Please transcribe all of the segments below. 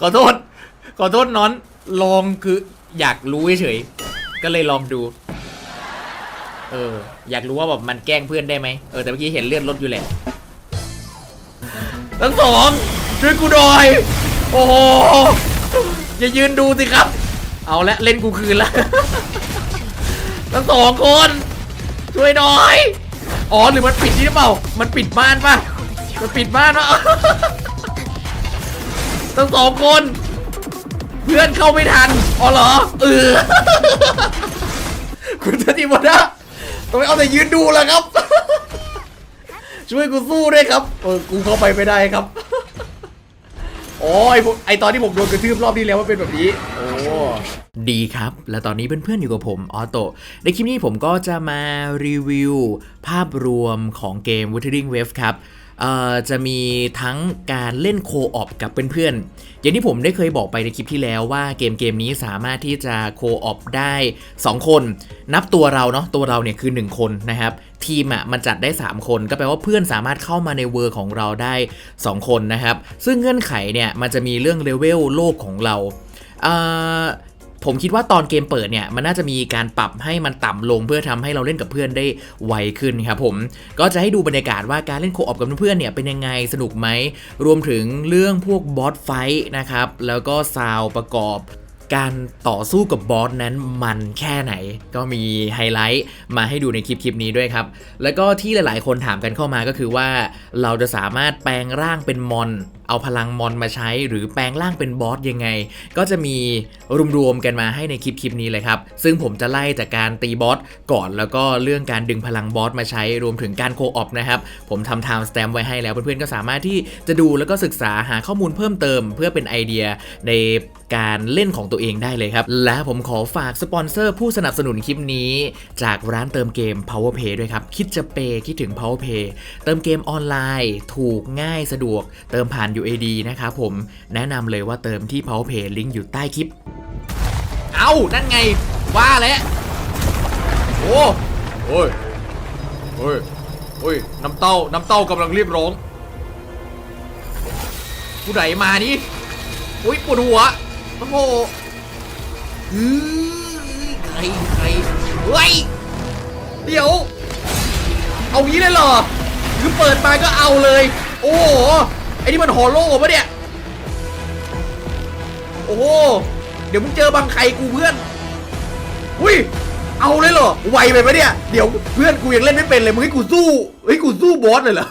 ขอโทษ ขอโทษน้อนลองคืออยากรู้เฉยๆก็เลยลองดู เออ อยากรู้ว่าแบบมันแกล้งเพื่อนได้ไหมเออแต่เมื่อกี้เห็นเลือดลดอยู่แหละทั้งสองช่วยกูหน่อยโอ้โหอย่ายืนดูสิครับ เอาละเล่นกูคืนละทั้งสองคนช่วยหน่อย อ๋อหรือมันปิดนี่หรือเปล่า มันปิดบ้านป่ะ มันปิดบ้านปะ ทั้งสองคน เพื่อนเข้าไม่ทันอ๋อเหรอเออคุณทติวดะต้องเอาแต่ยืนดูแล้วครับ ช่วยกูสู้ด้วยครับเออกูเข้าไปไม่ได้ครับอ๋อไอไอตอนที่ผมโดนกระทืบรอบที่แล้วมันเป็นแบบนี้โอ้ดีครับ และตอนนี้เพื่อนๆอยู่กับผมออโตในคลิปนี้ผมก็จะมารีวิว ภาพรวมของเกม Wuthering Wave ครับ จะมีทั้งการเล่นโคออปกับเพื่อนๆ อย่างที่ผมได้เคยบอกไปในคลิปที่แล้วว่าเกมเกมนี้สามารถที่จะโคออปได้ 2 คน นับตัวเราเนาะตัวเราเนี่ยคือ 1 คนนะครับ ทีมอะมันจัดได้ 3 คน ก็แปลว่าเพื่อนสามารถเข้ามาในเวอร์ของเราได้ 2 คนนะครับ ซึ่งเงื่อนไขเนี่ยมันจะมีเรื่องเลเวลโลกของเราเอ่อ ผมคิดว่าตอนเกมเปิดเนี่ยมันน่าจะมีการปรับให้มันต่ำลงเพื่อทำให้เราเล่นกับเพื่อนได้ไวขึ้นครับผมก็จะให้ดูบรรยากาศว่าการเล่นโคออปกับเพื่อนเนี่ยเป็นยังไงสนุกไหมรวมถึงเรื่องพวกบอสไฟท์นะครับแล้วก็ซาวประกอบการต่อสู้กับบอสนั้นมันแค่ไหน ก็มีไฮไลท์มาให้ดูในคลิปคลิปนี้ด้วยครับ แล้วก็ที่หลาย ๆ คนถามกันเข้ามาก็คือว่า เราจะสามารถแปลงร่างเป็นมอน เอาพลังมอนมาใช้ หรือแปลงร่างเป็นบอสยังไง ก็จะมีรวมๆกันมาให้ในคลิปคลิปนี้เลยครับ ซึ่งผมจะไล่จากการตีบอสก่อนแล้วก็เรื่องการดึงพลังบอสมาใช้รวมถึงการโคออปนะครับ ผมทำไทม์สแตมไว้ให้แล้วเพื่อนๆก็สามารถที่จะดูแล้วก็ศึกษาหาข้อมูลเพิ่มเติม เพื่อเป็นไอเดียในการเล่นของตัวเองได้เลยครับ และผมขอฝากสปอนเซอร์ผู้สนับสนุนคลิปนี้ จากร้านเติมเกม Powerpay ด้วยครับ คิดจะเปย์คิดถึง Powerpay เติมเกมออนไลน์ ถูกง่ายสะดวก เติมผ่าน UAD นะครับผมแนะนำเลยว่าเติมที่ Powerpay ลิงก์อยู่ใต้คลิป เอานั่นไง ว่าแล้วโอ้โอ้ยโอ้ยโอ้ยน้ำเต้า น้ำเต้ากำลังเรียกร้องผู้ใดมานี่อุ้ยปวดหัวโอ้โหอือใครใครเฮ้ยเดี๋ยว เอางี้เลยเหรอ คือเปิดมาก็เอาเลย โอ้โห ไอ้นี่มันฮอลโล่ปะเนี่ย โอ้โห เดี๋ยวมึงเจอบังไข่กูเพื่อน อุ้ย เอาเลยเหรอ ไวไปปะเนี่ย เดี๋ยวเพื่อนกูยังเล่นไม่เป็นเลย มึงให้กูสู้ให้กูสู้บอสเลยเหรอ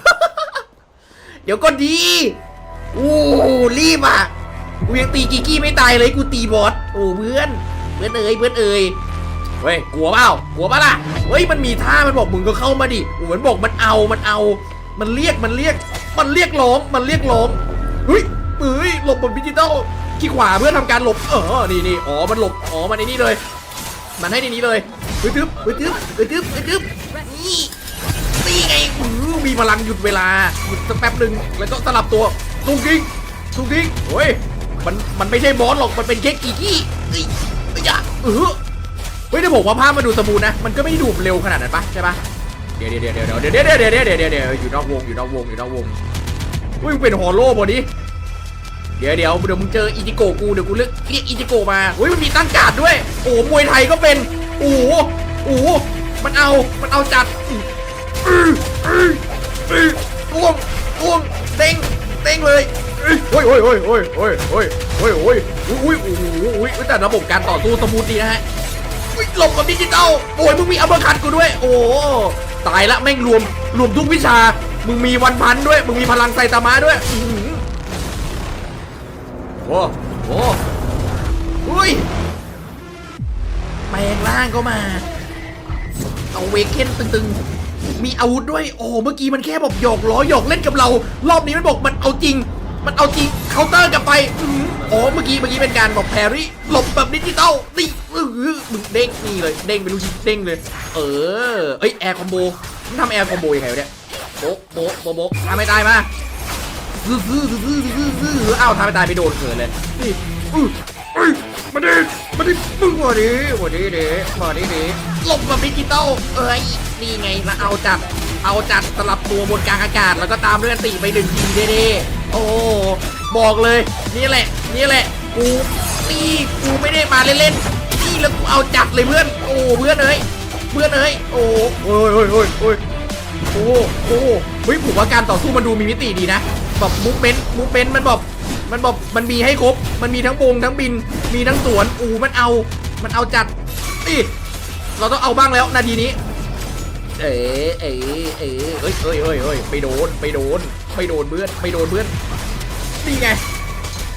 เดี๋ยวก็ดี โอ้รีบอะ กูยังตีกิกกี้ไม่ตายเลยกูตีบอส โอ้เพื่อน เพื่อนเอ๋ยเพื่อนเอ๋ยเฮ้ย กลัวเปล่ากลัวปะล่ะ เฮ้ย มันมีท่า มันบอกมึงก็เข้ามาดิเหมือนบอกมันเอา มันเอา มันเรียก มันเรียก มันเรียกร้องมันเรียกร้องเฮ้ยเฮ้ยหลบบบดิจิตอลขี้ขวาเพื่อทำการหลบเออนี่นี่อ๋อมันหลบอ๋อมันในนี่เลย มันให้ในนี้เลยเฮ้ยทึบเฮ้ยทึบเฮ้ยทึบเฮ้ยทึบนี่นี่ไงอือมีพลังหยุดเวลาหยุดสักแป๊บหนึ่งแล้วก็สลับตัวตุ้งกิ้งตุ้งกิ้งโอ้ยมันมันไม่ใช่บอสหรอกมันเป็นเค้กกี่กี้เอ้ยเอ้ยอย่าเออเฮ้ยถ้าบอกว่าภาพมันดูสมูทนะ มันก็ไม่ด้ดูเร็วขนาดนั้นปะใช่ปะ เดี๋ยวเดี๋ยวเดี๋ยวเดี๋ยวเดี๋ยวเดี๋ยวเดี๋ยวเดี๋ยวเดี๋ยวเดี๋ยวอยู่นอกวงอยู่นอกวงอยู่นอกวงเฮ้ยมันเป็นฮอลโล่บอดี้เดี๋ยวเดี๋ยวเดี๋ยวมึงเจออิจิโกกูเดี๋ยวกูเรียกเรียกอิจิโกมาเฮ้ยมันมีตั้งการ์ดด้วยโอ้มวยไทยก็เป็นโอ้โอ้มันเอามันเอาจัดอื้ออื้ออื้ออ้วงอ้วงเด้งเด้งเลยโอ้ยโอ้ยโอ้ยโอ้ยโอ้ยโอ้ยโอ้ยโอ้ยอุ้ยอุ้ยโอ้ยแต่ระบบการต่อสู้สมูทดีนะฮะ หลบกับดิจิตอลโอ้ยมึงมีอัปเปอร์คัตกูด้วย โอ้ตายละแม่งรวมรวมทุกวิชา มึงมีวันพันด้วย มึงมีพลังไซตามะด้วยอื้อหือโอ้โหอุ้ยแปลงร่างก็มาเอาเวกเคนตึงๆ มีอาวุธด้วย โอ้เมื่อกี้มันแค่บอกหยอกล้อหยอกเล่นกับเรา รอบนี้มันบอกมันเอาจริง มันเอาจริงเคาน์เตอร์กลับไปอื้อหืออ๋อเมื่อกี้เมื่อกี้เป็นการบอกแพรรี่หลบแบบดิจิตอลนี่อื้อหือมึงเด้งนี่เลยเด้งเป็นลูกชิ้นเด้งเลย เออเอ้ยแอร์คอมโบมึงทำแอร์คอมโบยังไงวะเนี่ยโบ๊ะโบ๊ะโบ๊ะโบ๊ะทำไม่ได้มาซื้อซื้อซื้อซื้อซื้อซื้ออ้าวทำไปตายไปโดนเขินเลยนี่อื้อเอ้ยมาดิมาดิมึงมาดิมาดิดิมาดิดิหลบแบบดิจิตอลเอ้ยนี่ไงแล้วเอาจัด เอาจัดสลับตัวบนกลางอากาศ แล้วก็ตามด้วยอันติไปหนึ่งทีเด้ๆโอโอ้บอกเลย นี่แหละ นี่แหละ กูนี่กูไม่ได้มาเล่นๆนี่แล้วกูเอาจัดเลยเพื่อน โอ้เพื่อนเอ้ยเพื่อนเอ้ยโอ้โอ้ยโอ้ยโอ้ยโอ้ยโอ้โอ้เฮ้ยผมว่าการต่อสู้มันดูมีมิติดีนะแบบมูฟเมนต์มูฟเมนต์มันแบบมันแบบมันมีให้ครบ มันมีทั้งวงทั้งบิน มีทั้งสวน อูมันเอา มันเอาจัดนี่เราต้องเอาบ้างแล้วนาทีนี้ เอ๋เอ๋เอ๋เอ้ยเอ้ยเอ้ยเอ้ยไปโดนไปโดนไปโดนเพื่อนไปโดนเพื่อนนี่ไง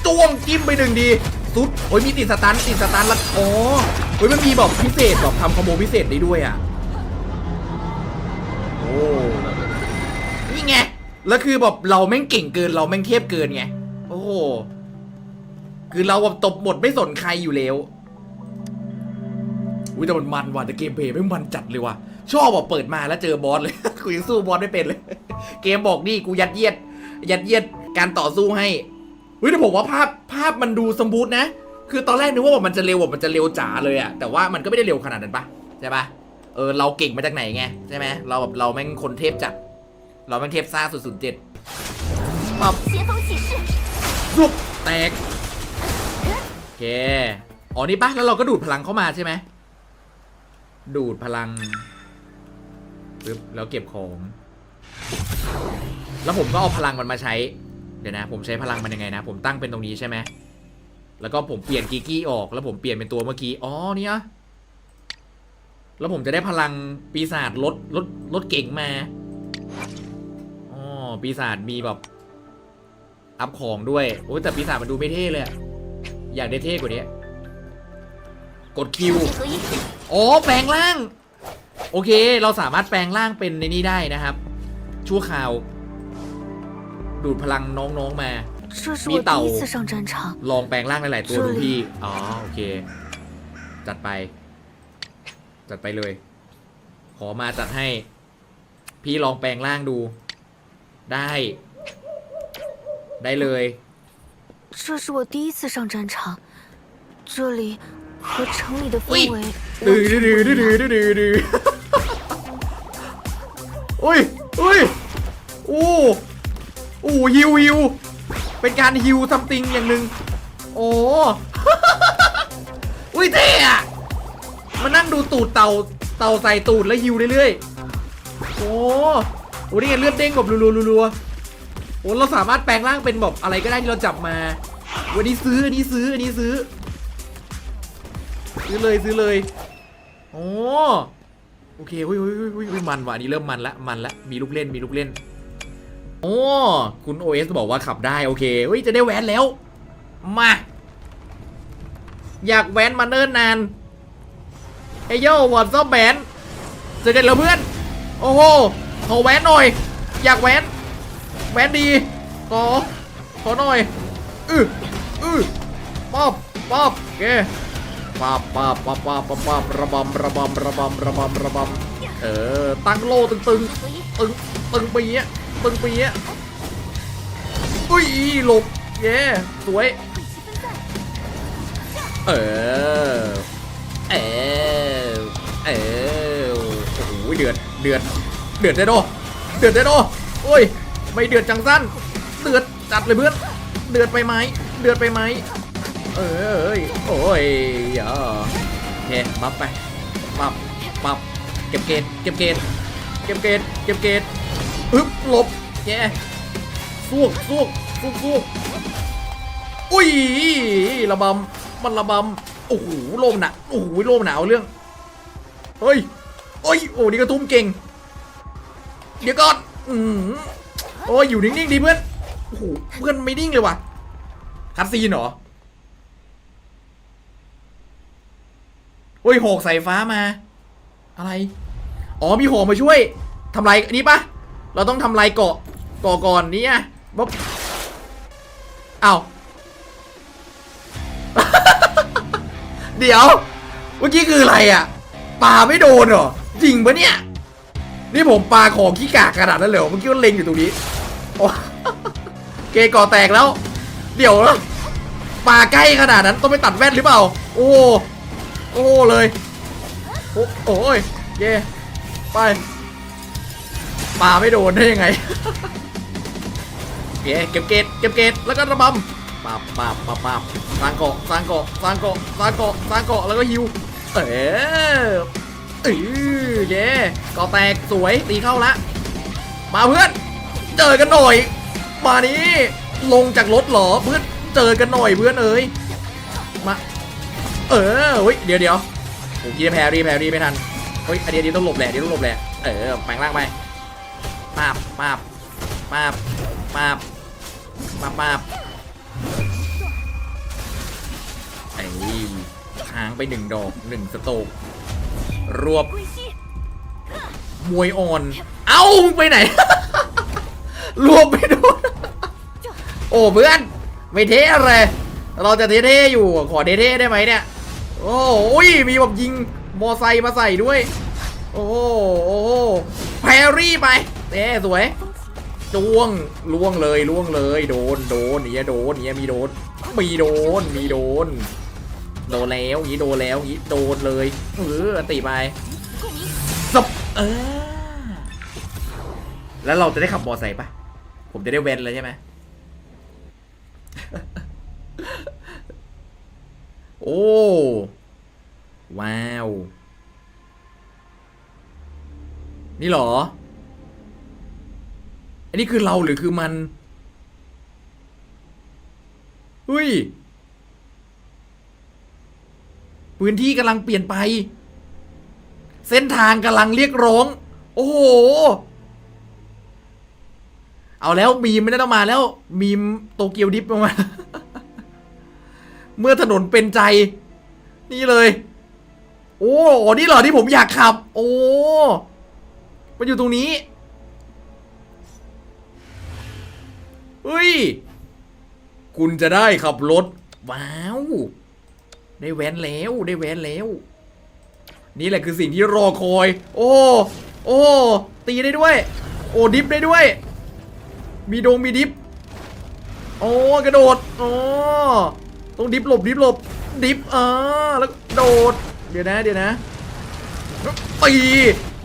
จ้วงจิ้มไปหนึ่งดีสุดโอ้ยมีติดสตันติดสตันล้วอ๋อเฮ้ยมันมีแบบพิเศษแบบทำคอมโบพิเศษได้ด้วยอะโอ้นี่ไงแล้วคือแบบเราแม่งเก่งเกินเราแม่งเทพเกินไงโอ้โหคือเราแบบตบหมดไม่สนใครอยู่แล้วอุ้ยแต่มันมันว่ะแต่เกมเพลย์ไม่มันจัดเลยว่ะ ชอบบอกเปิดมาแล้วเจอบอสเลย กูยังสู้บอสไม่เป็นเลย เกมบอกนี่กูยัดเยียด ยัดเยียดการต่อสู้ให้เฮ้ยแต่ผมว่าภาพภาพมันดูสมบูรณ์นะ คือตอนแรกนึกว่ามันจะเร็วแบบมันจะเร็วจ๋าเลยอะแต่ว่ามันก็ไม่ได้เร็วขนาดนั้นปะใช่ปะเออเราเก่งมาจากไหนไงใช่ไหมเราแบบเราแม่งคนเทพจัด เราแม่งเทพซ่าสุดศูนย์เจ็ดปับซุบแตกโอเคอ๋อนี่ปะแล้วเราก็ดูดพลังเข้ามาใช่ไหมดูดพลัง ปึ๊บแล้วเก็บของ แล้วผมก็เอาพลังมันมาใช้ เดี๋ยวนะ ผมใช้พลังมันยังไงนะ ผมตั้งเป็นตรงนี้ใช่ไหมแล้วก็ผมเปลี่ยนกีกี้ออก แล้วผมเปลี่ยนเป็นตัวเมื่อกี้อ๋อเนี่ยแล้วผมจะได้พลังปีศาจลดลดลดเก่งมาอ๋อปีศาจมีแบบอัพของด้วยโอ้ยแต่ปีศาจมันดูไม่เท่เลยอะอยากได้เท่กว่านี้กดคิว合一，อ๋อแปลงร่าง โอเค เราสามารถแปลงร่างเป็นในนี้ได้นะครับ ชั่วคราว ดูดพลังน้องๆมา 这是我第一次上战场， ลองแปลงร่างหลายๆตัวดูพี่ อ๋อ โอเค จัดไป จัดไปเลย ขอมาจัดให้ พี่ลองแปลงร่างดู ได้ ได้เลย 这是我第一次上战场，这里和城里的氛围 ดื้อ 完全 ดื้อ 不 ดื้อ 一 ดื้อ 样。 อุ้ยอุ้ยอู้อู้ฮิวฮิวเป็นการฮิวซัมติงอย่างหนึ่งโอ้อุ้ยเท่อะมานั่งดูตูดเต่าเต่าใส่ตูดแล้วฮิวเรื่อยๆ โอ้โหนี่ไงเลือดเด้งแบบรัวๆรัวๆโอ้เราสามารถแปลงร่างเป็นแบบอะไรก็ได้ที่เราจับมา วันนี้ซื้อ อันนี้ซื้อ อันนี้ซื้อ ซื้อเลยซื้อเลย โอ้โอเคเฮ้ยเฮ้ยเฮ้ยเฮ้ยมันว่ะอันนี่เริ่มมันละมันละมีลูกเล่นมีลูกเล่นโอ้คุณ OS บอกว่าขับได้ โอเคเฮ้ยจะได้แว้นแล้ว มา อยากแว้นมาเนิ่นนานเฮ้ยโยวอดซ่อมแบนเสร็จแล้วเพื่อน โอ้โหขอแว้นหน่อย อยากแว้นแว้นดีขอขอหน่อยอืออือป๊อบป๊อบเค ปาบปาบปาบปาบปาปาบระบำระบำระบำระบำระบำเออตั้งโล่ตึงตึงตึงตึงไปเงี้ยตึงไปเงี้ยอุ้ยหลบเย้สวยเออเออเออโอ้โหเดือดเดือดเดือดได้โดเดือดได้โดโอ้ยไม่เดือดจังสั้นเดือดจัดเลยเพื่อนเดือดไปไหมเดือดไปไหม เออเอ้ยโอ้ยอย่าโอเคบัฟไปปับปับเก็บเกณฑ์เก็บเกณฑ์เก็บเกณฑ์เก็บเกณฑ์อึ๊บหลบแกซวกซวกซวกซวกอุ้ยระบำมันระบำโอ้โหโลมหนะโอ้โหโลมหนาวเรื่องเฮ้ยโอ้ยโอ้นี่กระตุ้มเก่ง เดี๋ยวก่อนอืมโอ้ยอยู่นิ่งๆดีเพื่อนโอ้โหเพื่อนไม่นิ่งเลยว่ะคัดซีนเหรอ โอ้ยหอกสายฟ้ามา อะไร อ๋อมีหอกมาช่วยทำลายอันนี้ปะเราต้องทำลายเกาะเกาะก่อนนี่อะบ๊อบอ้าวเดี๋ยวเมื่อกี้คืออะไรอะปาไม่โดนเหรอจริงปะเนี่ยนี่ผมปาของขี้กากขนาดนั้นเหรอเมื่อกี้ว่าเล็งอยู่ตรงนี้โอเกกาะแตกแล้ว เดี๋ยวนะปาใกล้ขนาดนั้นต้องไปตัดแว่นหรือเปล่า โอ้ โอ้เลยโอ้โอ้ยเย่ไปปาไม่โดนได้ยังไงเคเก็บเกตเก็บเกตแล้วก็ระบำปับปับปับปับสร้างเกาะสร้างเกาะสร้างเกาะสร้างเกาะสร้างเกาะแล้วก็ฮิวเออเออเย้เกาะแตกสวยตีเข้าละมาเพื่อนเจอกันหน่อย มานี้ลงจากรถเหรอเพื่อนเจอกันหน่อยเพื่อนเอ้ย เออเฮ้ยเดี๋ยวเดี๋ยวผมคิดจะแพรรี่แพรรี่ไม่ทันเฮ้ยอันนี้อันนี้ต้องหลบแหละอันนี้ต้องหลบแหละเออแปลงร่างไปปาบปาบปาบปาบปาบปาบไอ้ค้างไปหนึ่งดอกหนึ่งสโตกรวบ，มวยอ่อน เอ้าไปไหน รวมไปโดนโอ้เพื่อน ไม่เท่อะไร เราจะเท่ๆอยู่ ขอเท่ๆได้ไหมเนี่ย โอ้โหมีแบบยิงมอไซค์มาใส่ด้วย โอ้โหโอ้แพรี่ไปเต้สวยจ้วงล่วงเลยล่วงเลย โดนโดนเนี่ยโดนเนี่ยมีโดน มีโดนมีโดน โดนแล้วงนี้โดนแล้วงนี้โดนเลยเออตีไปสบเออแล้วเราจะได้ขับมอไซค์ปะผมจะได้เวนเลยใช่ไหม โอ้ ว้าว นี่หรอ อันนี้คือเราหรือคือมันเฮ้ย พื้นที่กำลังเปลี่ยนไป เส้นทางกำลังเรียกร้อง โอ้โห เอาแล้วมีมไม่ได้ต้องมาแล้ว มีมโตเกียวดิฟมา เมื่อถนนเป็นใจ นี่เลย โอ้นี่เหรอที่ผมอยากขับ โอ้มันอยู่ตรงนี้เฮ้ย คุณจะได้ขับรถ ว้าว ได้แว้นแล้ว ได้แว้นแล้ว นี่แหละคือสิ่งที่รอคอย โอ้ โอ้ ตีได้ด้วย โอ้ดิฟได้ด้วย มีโดงมีดิฟ โอ้ กระโดด โอ๋อ ต้องดิฟหลบดิฟหลบดิฟอ่าแล้วโดด เดี๋ยวนะ เดี๋ยวนะตี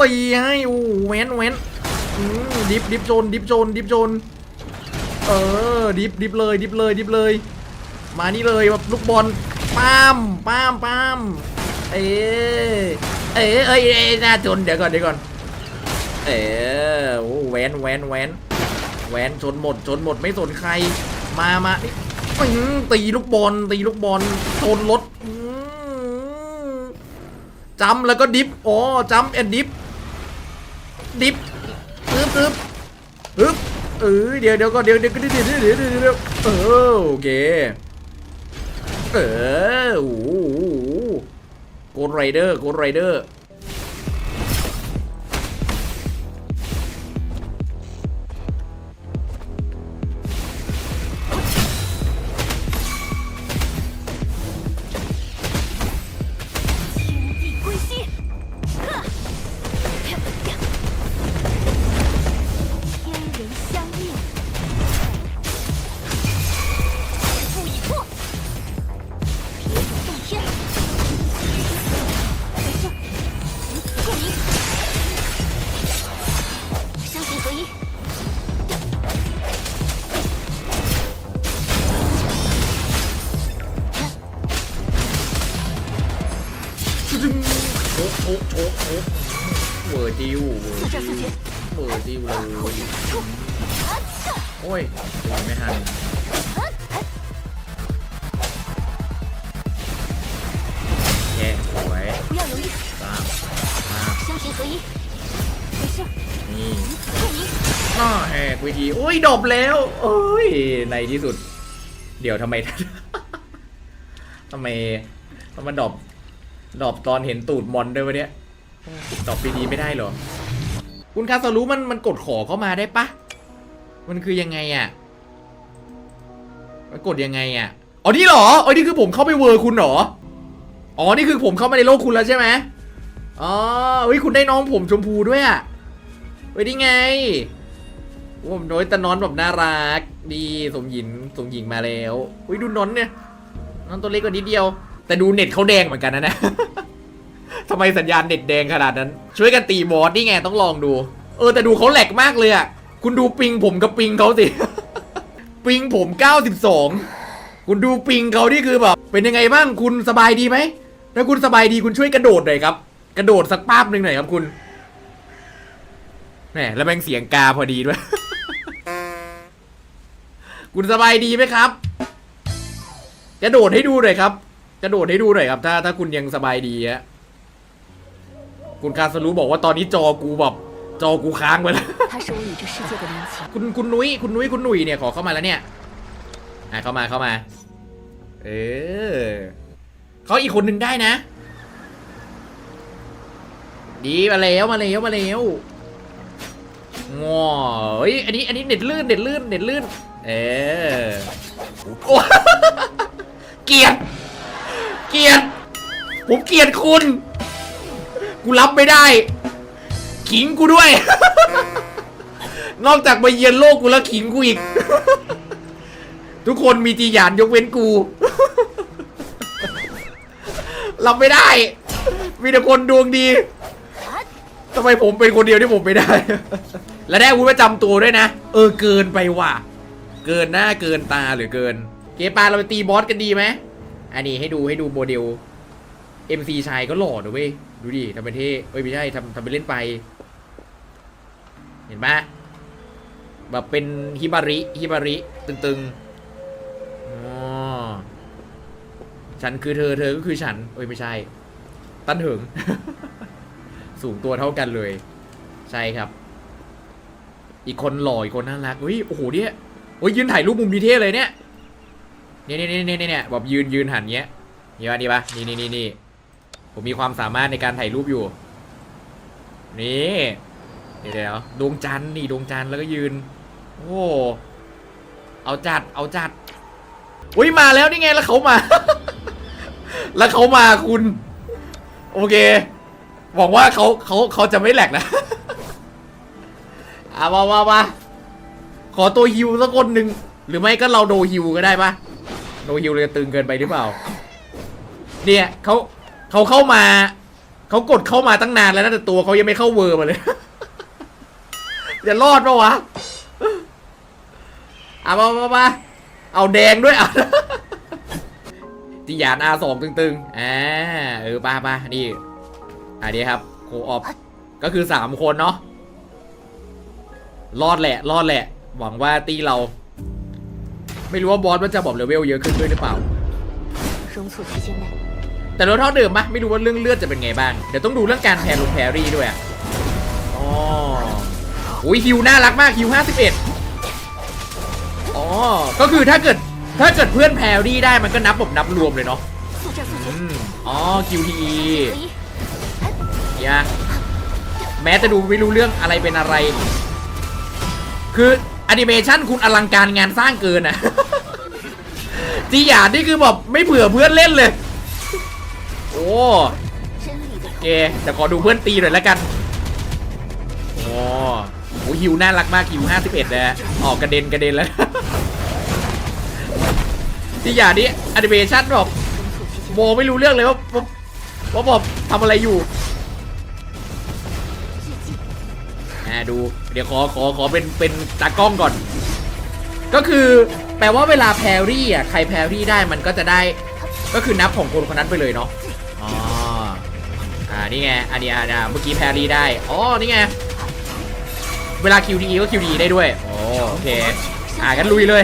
ตีให้โอ้แว้นแว้นดิฟดิฟโจนดิฟโจนดิฟโจนเออดิฟดิฟเลยดิฟเลยดิฟเลย มานี่เลยแบบลูกบอลป้ามป้ามป้ามเอ๊เอ๊เอ้ยเอ้ยน่าจนเดี๋ยวก่อนเดี๋ยวก่อนเออโอ้แวนแวนแวนแวนชนหมดชนหมดไม่สนใครมามา ตีลูกบอลตีลูกบอลชนรถอื้อจัมแล้วก็ดิฟอ๋อจัมแอนดิฟดิฟตึ๊บตึ๊บฮึบเออเดี๋ยวเดี๋ยวก่อนเดี๋ยวเดี๋ยวเดี๋ยวเดี๋ยวเดี๋ยวเดี๋ยวเดี๋ยวเออโอเคเออโอ้โหโกดไรเดอร์โกดไรเดอร์ โอ้ยไม่ทันแย่สวยสามสามนี่อ้าแอกวิธีโอ้ยดบแล้วโอ้ยในที่สุด เดี๋ยวทำไมทำไมทำไมดบดบตอนเห็นตูดมอนด้วยวะเนี้ยดบวิธีไม่ได้หรอ คุณคาสรู้มันมันกดขอเข้ามาได้ปะมันคือยังไงอะมันกดยังไงอะอ๋อนี่หรออ๋อนี่คือผมเข้าไปเวอร์คุณหรออ๋อนี่คือผมเข้ามาในโลกคุณแล้วใช่ไหมอ๋อเฮ้ยคุณได้น้องผมชมพูด้วยอะเฮ้ยนี่ไงผมโดยตะนอนแบบน่ารัก ดีสมหญิงสมหญิงมาแล้วเฮ้ยดูนนท์เนี่ยนอนตัวเล็กกว่านิดเดียว แต่ดูเน็ตเขาแดงเหมือนกันนะเนี่ย ทำไมสัญญาณเน็ตแดงขนาดนั้น ช่วยกันตีบอสนี่ไงต้องลองดู เออแต่ดูเขาแหลกมากเลยอะ คุณดูปิงผมกับปิงเขาสิ ปิงผม 92 คุณดูปิงเขาที่คือแบบ เป็นยังไงบ้างคุณสบายดีไหม ถ้าคุณสบายดีคุณช่วยกระโดดหน่อยครับ กระโดดสักป้าบหนึ่งหน่อยครับคุณแหมแล้วแม่งเสียงกาพอดีด้วย คุณสบายดีไหมครับ กระโดดให้ดูหน่อยครับ กระโดดให้ดูหน่อยครับ ถ้าถ้าคุณยังสบายดีอะ คุณคาสรู้บอกว่าตอนนี้จอกูแบบจอกูค้างไปแล้วคุณคุณนุ้ยคุณนุ้ยคุณนุ้ยเนี่ยขอเข้ามาแล้วเนี่ยอะเข้ามาเข้ามา เออเขาอีกคนหนึ่งได้นะ ดีมาแล้วมาแล้วมาแล้วงอเฮ้ยอันนี้อันนี้เน็ตลื่นเน็ตลื่นเน็ตลื่น เออเกียดเกียดผมเกียดคุณ กูรับไม่ได้ ขิงกูด้วย นอกจากมาเยือนโลกกูแล้วขิงกูอีก ทุกคนมีจีหยานยกเว้นกู รับไม่ได้ มีแต่คนดวงดีทำไมผมเป็นคนเดียวที่ผมไม่ได้ และได้อาวุธประจำตัวด้วยนะ เออเกินไปว่ะ เกินหน้าเกินตาหรือเกิน เกปาเราไปตีบอสกันดีไหม อันนี้ให้ดูให้ดูโมเดล MC ชายก็หล่อนะเว้ย ดูดิทำเป็นเท่เอ้ยไม่ใช่ทำทำเป็นเล่นไป เห็นปะแบบเป็นฮิบาริฮิบาริ ตึงๆอ๋อฉันคือเธอเธอก็คือฉัน เอ้ยไม่ใช่ ตั้นเหิง สูงตัวเท่ากันเลย ใช่ครับ อีกคนหล่ออีกคนน่ารักเฮ้ยโอ้โหเนี่ยโอ้ยยืนถ่ายรูปมุมดีเท่เลยเนี่ยเนี่ยเนี่ยเนี่ยเนี่ยเนี่ยแบบยืนยืนหันเงี้ยนี่ปะนี่ปะนี่นี่นี่นี่ ผมมีความสามารถในการถ่ายรูปอยู่ นี่เดี๋ยวเดี๋ยวดวงจันทร์นี่ดวงจันทร์แล้วก็ยืน โอ้เอาจัดเอาจัดอุ้ยมาแล้วนี่ไงแล้วเขามา แล้วเขามาคุณ โอเคหวังว่าเขาเขาเขาจะไม่แหลกนะอะมามามาขอตัวฮิวสักคนหนึ่งหรือไม่ก็เราโดฮิวก็ได้ปะโดฮิวเลยตึงเกินไปหรือเปล่า เนี่ยเขา เขาเข้ามา เขากดเข้ามาตั้งนานแล้วแต่ตัวเขายังไม่เข้าเวอร์มาเลย จะรอดปะวะเอามามาเอาแดงด้วยอะจิยานอาสองตึงๆอ่าเออป้าป้านี่อันนี้ครับโคออฟก็คือสามคนเนาะรอดแหละ รอดแหละ หวังว่าตีเรา ไม่รู้ว่าบอสมันจะบอกเลเวลเยอะขึ้นด้วยหรือเปล่า แต่รถเท่าเดิมปะไม่รู้ว่าเรื่องเลือดจะเป็นไงบ้าง เดี๋ยวต้องดูเรื่องการแพนลงแพรรี่ด้วยอ๋ออ้ยฮิวน่ารักมากฮิวห้าสิบเอ็ดอ๋อ ก็คือถ้าเกิดถ้าเกิดเพื่อนแพรรี่ได้มันก็นับผมนับรวมเลยเนาะอ๋อคิวทีเนี่ยแม้จะดูไม่รู้เรื่องอะไรเป็นอะไร คืออนิเมชันคุณอลังการงานสร้างเกินอะจีหยาดนี่คือแบบไม่เผื่อเพื่อนเล่นเลย โอเคแต่ขอดูเพื่อนตีหน่อยแล้วกันโอ้โหฮิวน่ารักมากฮิว51แล้วออกกระเด็นกระเด็นแล้วที่อย่างนี้แอนิเมชั่นแบบโมไม่รู้เรื่องเลยว่าว่าผมทำอะไรอยู่แาดูเดี๋ยวขอขอขอเป็นเป็นตากล้องก่อน ก็คือแปลว่าเวลาแพรรี่อะใครแพรรี่ได้มันก็จะได้ ก็คือนับของคนคนนั้นไปเลยเนาะ นี่ไงอันนี้อ่าเมื่อกี้แพรรี่ได้ อ๋อ นี่ไง เวลา QTE ก็ QTE ได้ด้วยโอเค อ่ากันลุยเลย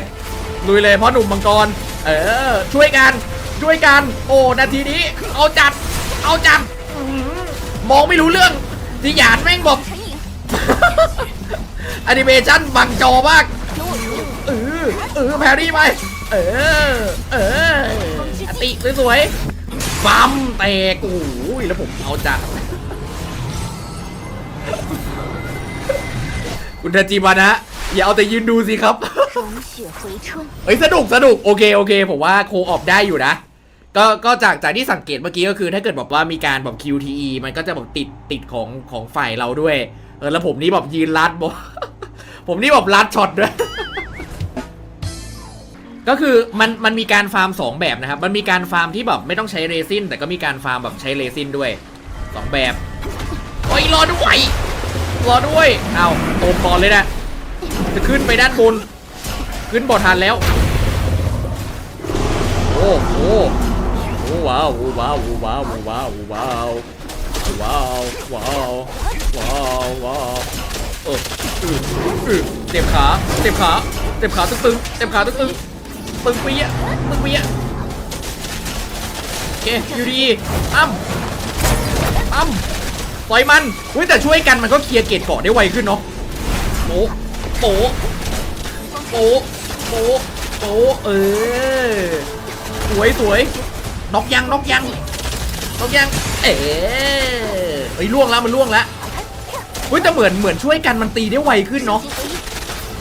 ลุยเลยเพราะหนุ่มมังกร เออ ช่วยกัน ช่วยกัน โอ้ นาทีนี้ เอาจัด เอาจัด มองไม่รู้เรื่องดิหยาดแม่งบอกแอนิเมชั่นบังจอมาก เออ เออ แพรรี่ไป เออ เออ อติสวย ปั๊มเตะโอ้ยแล้วผมเอาจากคุณทาจิบานะ อย่าเอาแต่ยืนดูสิครับเฮ้ยสนุกสนุกโอเคโอเคผมว่าโคออกได้อยู่นะก็ก็จากจากที่สังเกตเมื่อกี้ก็คือ ถ้าเกิดบอกว่ามีการแบบ QTE มันก็จะแบบติดติดของของฝ่ายเราด้วย เออแล้วผมนี่แบบยืนรัดบผมนี่แบบรัดช็อตด้วย ก็คือมันมันมีการฟาร์มสองแบบนะครับ มันมีการฟาร์มที่แบบไม่ต้องใช้เรซินแต่ก็มีการฟาร์มแบบใช้เรซินด้วยสองแบบโอ้ยรอด้วยรอด้วยเอาตบก่อนเลยนะจะขึ้นไปด้านบนขึ้นบอทันแล้ว โอ้โหโอ้ว้าวโอ้ว้าวโอ้ว้าวโอ้ว้าวโอ้ว้าวว้าวว้าวว้าวว้าวเอออืออเต็มขาเต็มขาเต็มขาตึงๆเต็มขาตึงๆ ตึงปียะตึงปียะโอเคอยู่ดีอ้ำอ้ำปล่อยมันเฮ้ยแต่ช่วยกันมันก็เคลียร์เกตเกาะได้ไวขึ้นเนาะโป๊ะโป๊ะโป๊ะโป๊ะโป๊ะเออสวยสวยนกยังนกยังนกยัง เอ๋เอ้ล่วงแล้วมันล่วงแล้วเฮ้ยแต่เหมือนเหมือนช่วยกันมันตีได้ไวขึ้นเนาะ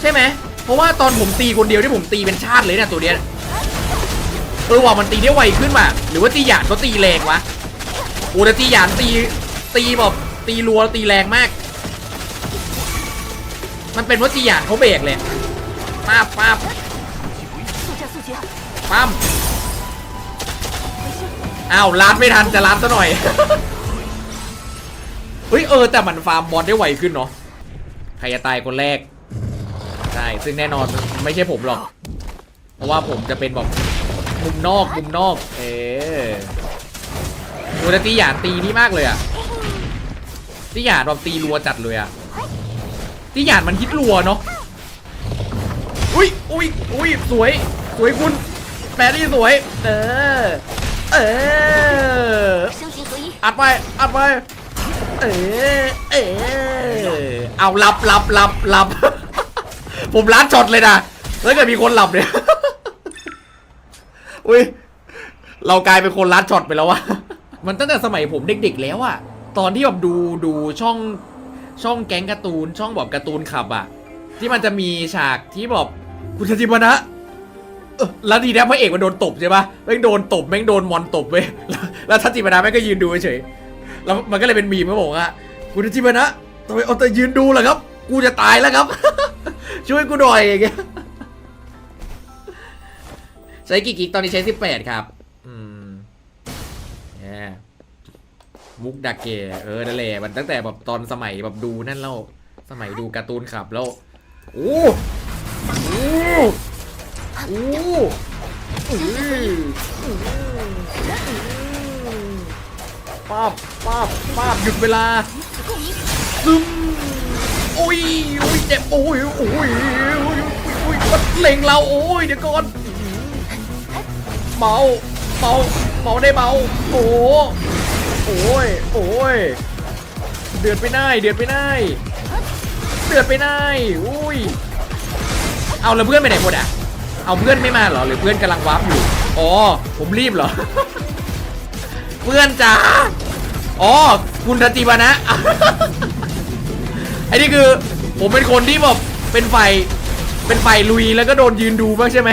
ใช่ไหม เพราะว่าตอนผมตีคนเดียวที่ผมตีเป็นชาติเลยเนี่ยตัวเนี้ยเออว่ามันตีได้ไวขึ้นว่ะหรือว่าตีหยาดเขาตีแรงวะโอ้แต่ตีหยาดตีตีแบบตีรัวตีแรงมาก มันเป็นว่าตีหยาดเขาเบรกเลยป้าป้าปั้มอ้าวลัดไม่ทันจะลัดซะหน่อย เฮ้ยเออแต่มันฟาร์มบอลได้ไวขึ้นเนาะใครจะตายคนแรก ใช่ซึ่งแน่นอนไม่ใช่ผมหรอก เพราะว่าผมจะเป็นแบบมุมนอกมุมนอก เออดูแลตีหยาดตีนี่มากเลยอะตีหยาดแบบตีรัวจัดเลยอะตีหยาดมันฮิตรัวเนาะอุ้ยอุ้ยอุ้ยสวย สวยคุณแปรี่สวย เออ เออ อัดไป อัดไป เออ เออ เอารับรับรับรับ ผมล้านช็อตเลยนะแล้วเกิดมีคนหลับเนี่ยอุ้ยเรากลายเป็นคนล้านช็อตไปแล้ววะมันตั้งแต่สมัยผมเด็กๆแล้วอะตอนที่แบบดูดูช่องช่องแก๊งการ์ตูน ช่องแบบการ์ตูนขับอะที่มันจะมีฉากที่แบบคุณชาจิมนะแล้วทีนี้พระเอกมันโดนตบใช่ปะแม่งโดนตบแม่งโดนมอนตบเว้ยแล้วแล้วทัจิมนะแม่งก็ยืนดูเฉยแล้วมันก็เลยเป็นมีมเขาบอกว่าคุณชาจิมนะทำไมเอาแต่ยืนดูล่ะครับ กูจะตายแล้วครับ ช่วยกูหน่อยอย่างเงี้ยใช้กี่กิกตอนนี้ใช้สิบแปดครับ อืมแหมมุกดาเกเออนั่ลมันตั้งแต่แบบตอนสมัยแบบดูนั่นแล้ว สมัยดูการ์ตูนขับแล้วโอ้โอ้โหป้าบป้าบป้าบหยุดเวลาซึม อ้ยโอ้ยเจ็บโอ้ยโอ้ยโอ้ยโอ้ยมันเล็งเราโอ้ยเดี๋ยวก่อนเมาเมาเมาได้เมาโอ้โอ้ยโอ้ยเดือดไปไหนเดือดไปไหนเดือดไปไหนอุ้ยเอาแล้วเพื่อนไปไหนหมดอะเอาเพื่อนไม่มาเหรอหรือเพื่อนกำลังวาร์ปอยู่อ๋อผมรีบเหรอ เพื่อนจ๋าอ๋อคุณทัติบานะ อ้นี่คือผมเป็นคนที่แบบเป็นฝ่ายเป็นฝ่ายลุยแล้วก็โดนยืนดูบ้างใช่ไหม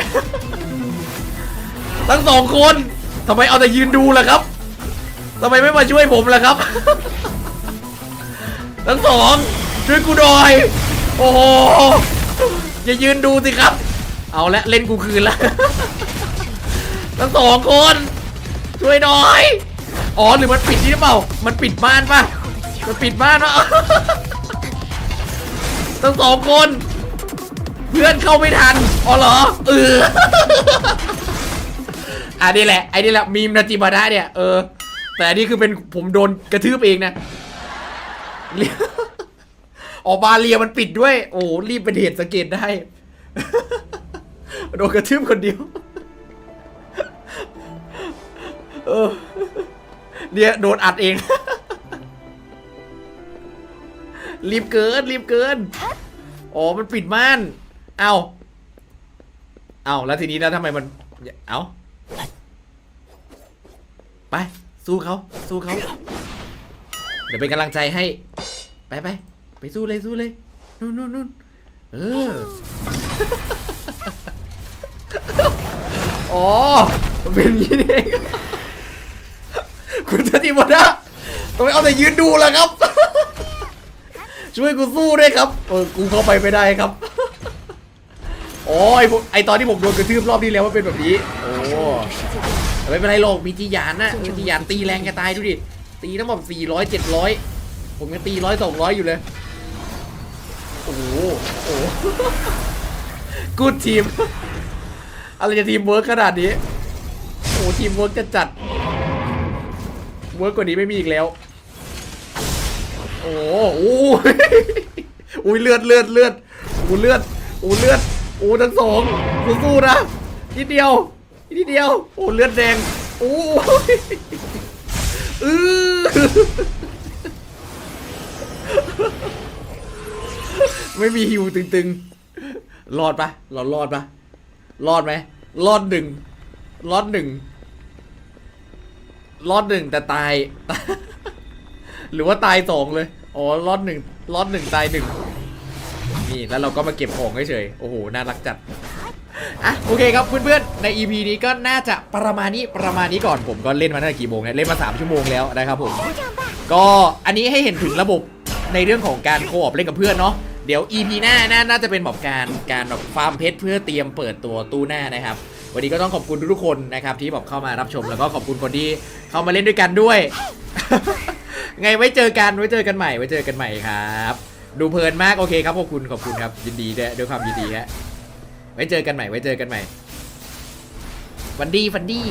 ทั้งสองคนทำไมเอาแต่ยืนดูล่ะครับทำไมไม่มาช่วยผมล่ะครับ ทั้งสองช่วยกูหน่อย โอ้โหอย่ายืนดูสิครับ เอาละเล่นกูคืนละทั้งสองคน ช่วยหน่อย อ๋อหรือมันปิดนี่หรือเปล่า มันปิดบ้านป่ะ มันปิดบ้านป่ะ ทั้งสองคน เพื่อนเข้าไม่ทันอ๋อเหรอเอออะนี่แหละไอ้นี่แหละมีมนาจิบานะเนี่ยเออ แต่อันนี้คือเป็นผมโดนกระทืบเองนะออกบาเรียมันปิดด้วย โอ้รีบเป็นเหตุสังเกตได้ โดนกระทืบคนเดียวเออเนี่ยโดนอัดเอง รีบเกินรีบเกินอ๋อมันปิดม่าน เอาเอาแล้วทีนี้แล้วทำไมมัน เอาไป สู้เขาสู้เขาเดี๋ยวเป็นกำลังใจให้ ไปไปไปสู้เลยสู้เลยนู่นนู่นนู่นเอออ๋อเป็นอย่างนี้เองคุณทัติมนะทำไมเอาแต่ยืนดูล่ะครับ ช่วยกูสู้ด้วยครับ เออ กูเข้าไปไม่ได้ครับ โอ้ยไอตอนที่ผมโดนกระทืบรอบนี้แล้วมันเป็นแบบนี้ โอ้แต่ไม่เป็นไรหรอกมีจียานนะเออจียานตีแรงแกตายดูดิ ตีทั้งหมดสี่ร้อยเจ็ดร้อยผมยังตีร้อยสองร้อยอยู่เลย โอ้โหโอ้โหกูดทีม อะไรจะทีมเวิร์กขนาดนี้ โอ้ทีมเวิร์กจะจัด เวิร์กกว่านี้ไม่มีอีกแล้ว โอ้โหอุ้ยเลือดเลือดเลือดอู้เลือดอู้เลือดอู้ทั้งสองสู้ๆนะนิดเดียวนิดเดียวโอ้เลือดแดงโอ้ยอือไม่มีฮิวตึงๆรอดปะเรารอดปะรอดไหมรอดหนึ่งรอดหนึ่งรอดหนึ่งแต่ตาย หรือว่าตายสองเลย อ๋อรอดหนึ่งรอดหนึ่งตายหนึ่งนี่แล้วเราก็มาเก็บของเฉยๆโอ้โห น่ารักจัด อะ โอเคครับเพื่อนๆ ใน EP นี้ก็น่าจะประมาณนี้ประมาณนี้ก่อนผมก็เล่นมาตั้งแต่กี่โมงเนี่ยเล่นมา 3 ชั่วโมงแล้วนะครับผม ก็อันนี้ให้เห็นถึงระบบในเรื่องของการโคออปเล่นกับเพื่อนเนาะเดี๋ยว EP หน้าน่าน่าจะเป็นแบบการการแบบฟาร์มเพชรเพื่อเตรียมเปิดตัวตู้หน้านะครับวันนี้ก็ต้องขอบคุณทุกๆคนนะครับที่แบบเข้ามารับชมแล้วก็ขอบคุณคนที่เข้ามาเล่นด้วยกันด้วย ไงไว้เจอกันไว้เจอกันใหม่ไว้เจอกันใหม่ครับ ดูเพลินมากโอเคครับขอบคุณขอบคุณครับ ยินดีด้วยด้วยความยินดีฮะไว้เจอกันใหม่ไว้เจอกันใหม่วันดีฟันดี้